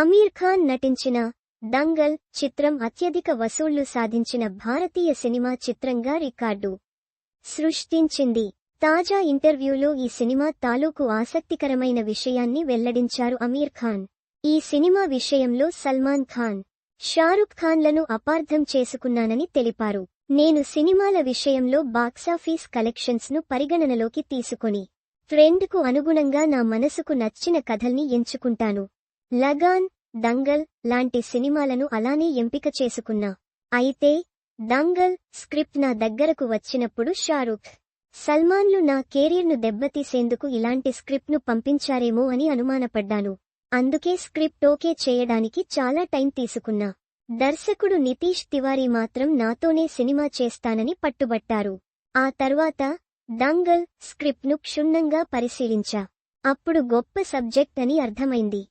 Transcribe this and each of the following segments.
అమీర్ ఖాన్ నటించిన దంగల్ చిత్రం అత్యధిక వసూళ్ళు సాధించిన భారతీయ సినిమా చిత్రంగా రికార్డు సృష్టించింది. తాజా ఇంటర్వ్యూలో ఈ సినిమా తాలూకు ఆసక్తికరమైన విషయాన్ని వెల్లడించారు అమీర్ ఖాన్. ఈ సినిమా విషయంలో సల్మాన్ ఖాన్ షారుఖ్ ఖాన్లను అపార్థం చేసుకున్నానని తెలిపారు. నేను సినిమాల విషయంలో బాక్సాఫీస్ కలెక్షన్స్ను పరిగణనలోకి తీసుకొని ట్రెండ్కు అనుగుణంగా నా మనసుకు నచ్చిన కథల్ని ఎంచుకుంటాను. లగాన్ దంగల్ లాంటి సినిమాలను అలానే ఎంపిక చేసుకున్నా. అయితే దంగల్ స్క్రిప్ట్ నా దగ్గరకు వచ్చినప్పుడు షారుఖ్ సల్మాన్లు నా కెరీర్ను దెబ్బతీసేందుకు ఇలాంటి స్క్రిప్ట్ను పంపించారేమో అని అనుమానపడ్డాను. అందుకే స్క్రిప్ట్ ఓకే చేయడానికి చాలా టైం తీసుకున్నా. దర్శకుడు నితీష్ తివారీ మాత్రం నాతోనే సినిమా చేస్తానని పట్టుబట్టారు. ఆ తర్వాత దంగల్ స్క్రిప్ట్ను క్షుణ్ణంగా పరిశీలించా. అప్పుడు గొప్ప సబ్జెక్ట్ అని అర్థమైంది.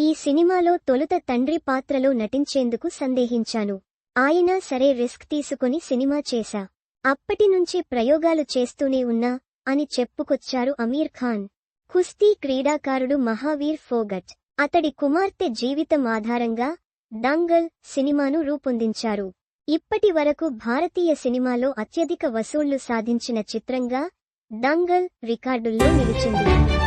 ఈ సినిమాలో తొలుత తండ్రి పాత్రలో నటించేందుకు సందేహించాను. ఆయన సరే రిస్క్ తీసుకుని సినిమా చేశా. అప్పటి నుంచి ప్రయోగాలు చేస్తూనే ఉన్నా అని చెప్పుకొచ్చారు అమీర్ ఖాన్. కుస్తీ క్రీడాకారుడు మహావీర్ ఫోగట్. అతడి కుమార్తె జీవితం ఆధారంగా దంగల్ సినిమాను రూపొందించారు. ఇప్పటి వరకు భారతీయ సినిమాలో అత్యధిక వసూళ్ళు సాధించిన చిత్రంగా దంగల్ రికార్డుల్లో నిలిచింది.